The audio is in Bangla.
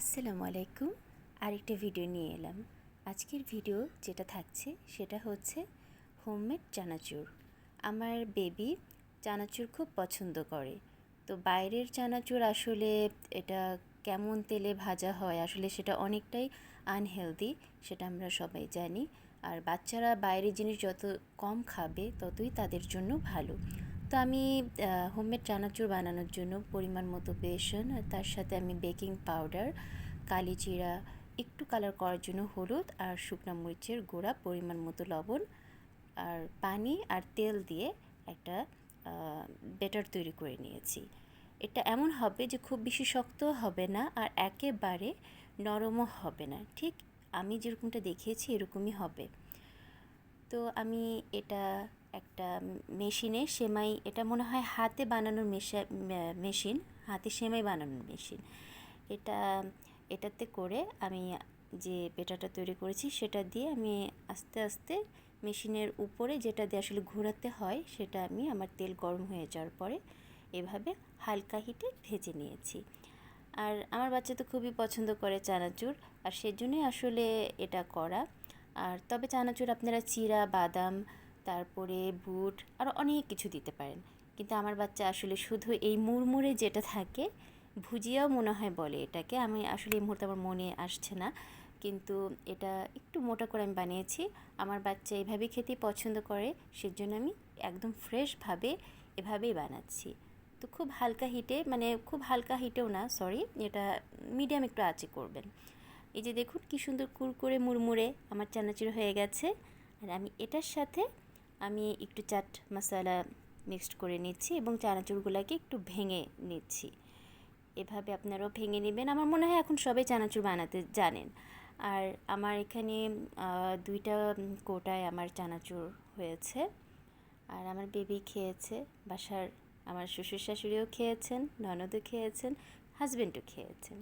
আসসালামু আলাইকুম। আরেকটা ভিডিও নিয়ে এলাম। আজকের ভিডিও যেটা থাকছে সেটা হচ্ছে হোমমেড চানাচুর। আমার বেবি চানাচুর খুব পছন্দ করে। তো বাইরের চানাচুর আসলে এটা কেমন তেলে ভাজা হয়, আসলে সেটা অনেকটাই আনহেলদি সেটা আমরা সবাই জানি। আর বাচ্চারা বাইরের জিনিস যত কম খাবে ততই তাদের জন্য ভালো। তো আমি হোমমেড চানাচুর বানানোর জন্য পরিমাণ মতো বেসন, আর তার সাথে আমি বেকিং পাউডার কালি জিরা, একটু কালার করার জন্য হলুদ আর শুকনো মরিচের গুঁড়া, পরিমাণ মতো লবণ আর পানি আর তেল দিয়ে একটা বেটার তৈরি করে নিয়েছি। এটা এমন হবে যে খুব বেশি শক্ত হবে না আর একেবারে নরমও হবে না, ঠিক? আমি যেরকমটা দেখিয়েছি এরকমই হবে। তো আমি এটা একটা মেশিনে সেমাই, এটা মনে হয় হাতে বানানোর মেশা মেশিন, হাতে সেমাই বানানোর মেশিন। এটা, এটাতে করে আমি যে পেটাটা তৈরি করেছি সেটা দিয়ে আমি আস্তে আস্তে মেশিনের উপরে যেটা দিয়ে আসলে ঘোরাতে হয় সেটা আমি আমার তেল গরম হয়ে যাওয়ার পরে এভাবে হালকা হিটে ভেজে নিয়েছি। আর আমার বাচ্চা তো খুবই পছন্দ করে চানাচুর, আর সেজন্যই আসলে এটা করা। আর তবে চানাচুর আপনারা চিরা, বাদাম তারপরে বুট আরও অনেক কিছু দিতে পারেন। কিন্তু আমার বাচ্চা আসলে শুধু এই মুড়মুড়ে যেটা থাকে, ভুজিয়াও মনে হয় বলে এটাকে। আমি আসলে এই মুহূর্তে আমার মনে আসছে না। কিন্তু এটা একটু মোটা করে আমি বানিয়েছি। আমার বাচ্চা এভাবেই খেতে পছন্দ করে, সেজন্য আমি একদম ফ্রেশভাবে এভাবেই বানাচ্ছি। তো খুব হালকা হিটে মানে খুব হালকা হিটেও না সরি এটা মিডিয়াম একটু আঁচে করবেন। এই যে দেখুন, কি সুন্দর কুরকুরে মুড়মুড়ে আমার চানাচুর হয়ে গেছে। আর আমি এটার সাথে আমি একটু চাট মশলা মিক্সড করে নিচ্ছি এবং চানাচুরগুলোকে একটু ভেঙে নিচ্ছি। এভাবে আপনারাও ভেঙে নেবেন। আমার মনে হয় এখন সবাই চানাচুর বানাতে জানেন। আর আমার এখানে দুইটা কোটায় আমার চানাচুর হয়েছে। আর আমার বেবি খেয়েছে, বাসার আমার শ্বশুর শাশুড়িও খেয়েছেন, ননদও খেয়েছেন হাজব্যান্ডও খেয়েছেন।